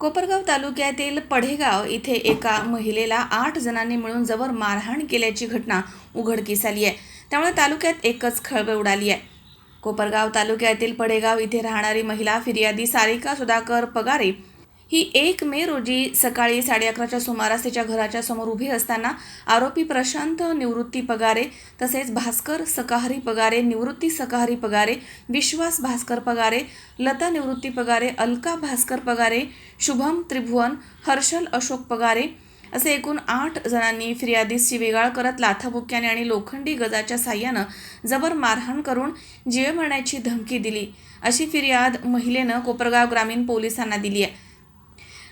कोपरगाव तालुक्यातील पढेगाव इथे एका महिलेला आठ जणांनी मिळून जवळ मारहाण केल्याची घटना उघडकीस आली आहे. त्यामुळे तालुक्यात एकच खळबळ उडाली आहे. कोपरगाव तालुक्यातील पडेगाव इथे राहणारी महिला फिर्यादी सारिका सुधाकर पगारे ही एक मे रोजी सकाळी साडे अकराच्या सुमारास तिच्या घराच्या समोर उभी असताना आरोपी प्रशांत निवृत्ती पगारे तसेच भास्कर सकाहरी पगारे निवृत्ती सकाहरी पगारे विश्वास भास्कर पगारे लता निवृत्ती पगारे अलका भास्कर पगारे शुभम त्रिभुवन हर्षल अशोक पगारे असे एकूण आठ जणांनी फिर्यादीस शिवेगाळ करत लाथाबुक्याने आणि लोखंडी गजाच्या साह्यानं जबर मारहाण करून जीवे मरण्याची धमकी दिली. अशी फिर्याद महिलेनं कोपरगाव ग्रामीण पोलिसांना दिली आहे.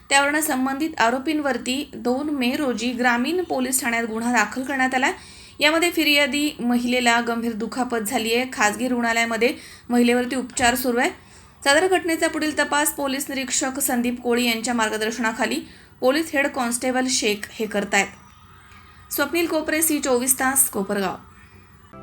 त्यावरनं संबंधित आरोपींवरती दोन मे रोजी ग्रामीण पोलीस ठाण्यात गुन्हा दाखल करण्यात आला यामध्ये फिर्यादी महिलेला गंभीर दुखापत झाली आहे. खाजगी रुग्णालयामध्ये महिलेवरती उपचार सुरू आहे. सदर घटनेचा पुढील तपास पोलीस निरीक्षक संदीप कोळी यांच्या मार्गदर्शनाखाली पोलीस हेड कॉन्स्टेबल शेख हे करतायत. स्वप्नील कोपरे सी चोवीस तास Kopargaon.